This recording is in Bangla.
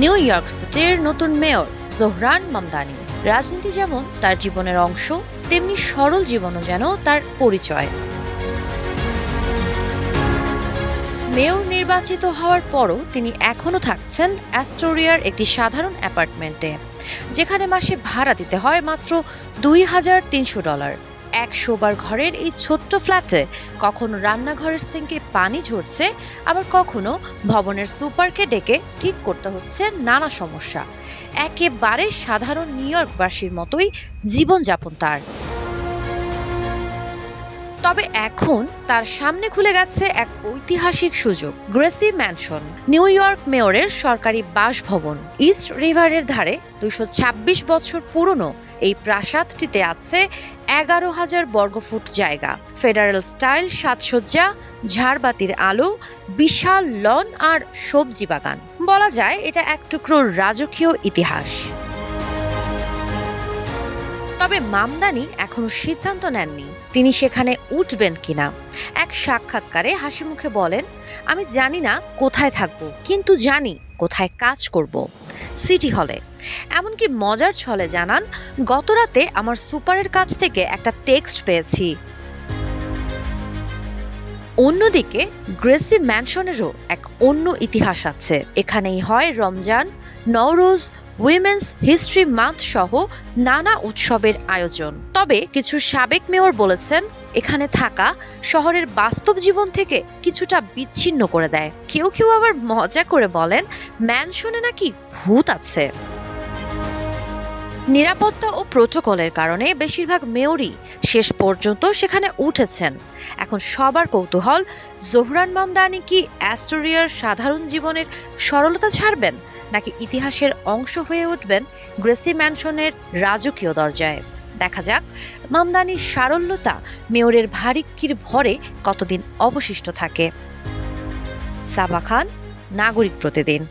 নিউ ইয়র্ক সিটির নতুন মেয়র জোহরান মামদানি। রাজনীতি যেমন তার জীবনের অংশ, তেমনি সরল জীবনও যেন তার পরিচয়। মেয়র নির্বাচিত হওয়ার পরও তিনি এখনও থাকছেন অ্যাস্টোরিয়ার একটি সাধারণ অ্যাপার্টমেন্টে, যেখানে মাসে ভাড়া দিতে হয় মাত্র দুই হাজার তিনশো ডলার। এক শোবার ঘরের এই ছোট্ট ফ্ল্যাটে কখনো রান্নাঘরের সিঙ্কে পানি ঝরছে, আবার কখনো ভবনের সুপারকে ডেকে ঠিক করতে হচ্ছে নানা সমস্যা। একেবারে সাধারণ নিউ ইয়র্কবাসীর মতোই জীবনযাপন তার। তবে এখন তার সামনে খুলে গেছে এক ঐতিহাসিক সুযোগ। গ্রেসি ম্যানশন, নিউ ইয়র্ক মেয়রের সরকারি বাসভবন। ইস্ট রিভারের ধারে দুশো বছর পুরনো এই প্রাসাদটিতে আছে এগারো হাজার বর্গফুট জায়গা। ফেডারেল স্টাইল সাজসজ্জা, ঝাড়বাতির আলো, বিশাল লন আর সবজি বাগান। বলা যায় এটা এক টুকরো রাজকীয় ইতিহাস। তবে মামদানি এখনও সিদ্ধান্ত নেননি। তিনি সেখানে উঠবেন কিনা। এক সাক্ষাৎকারে হাসি মুখে বলেন, আমি জানি না কোথায় থাকব, কিন্তু জানি কোথায় কাজ করব সিটি হলে। এমনকি মজার ছলে জানান, গতরাতে আমার সুপারের কাছ থেকে একটা টেক্সট পেয়েছি। অন্যদিকে গ্রেসি ম্যানশনেরও এক অন্য ইতিহাস আছে। এখানেই হয় Ramzan, Nowruz women's history month সহ নানা উৎসবের আয়োজন। তবে কিছু সাবেক মেয়র বলেছেন, এখানে থাকা শহরের বাস্তব জীবন থেকে কিছুটা বিচ্ছিন্ন করে দেয়। কেউ কেউ আবার মজা করে বলেন ম্যানশনে নাকি ভূত আছে। নিরাপত্তা ও প্রোটোকলের কারণে বেশিরভাগ মেয়রই শেষ পর্যন্ত সেখানে উঠেছেন। এখন সবার কৌতূহল, জোহরান মামদানি কি অ্যাস্টোরিয়ার সাধারণ জীবনের সরলতা ছাড়বেন, নাকি ইতিহাসের অংশ হয়ে উঠবেন গ্রেসি ম্যানশনের রাজকীয় দরজায়? দেখা যাক, মামদানির সারল্যতা মেয়রের ভারিক্কির ভরে কতদিন অবশিষ্ট থাকে। সাবা খান, নাগরিক প্রতিদিন।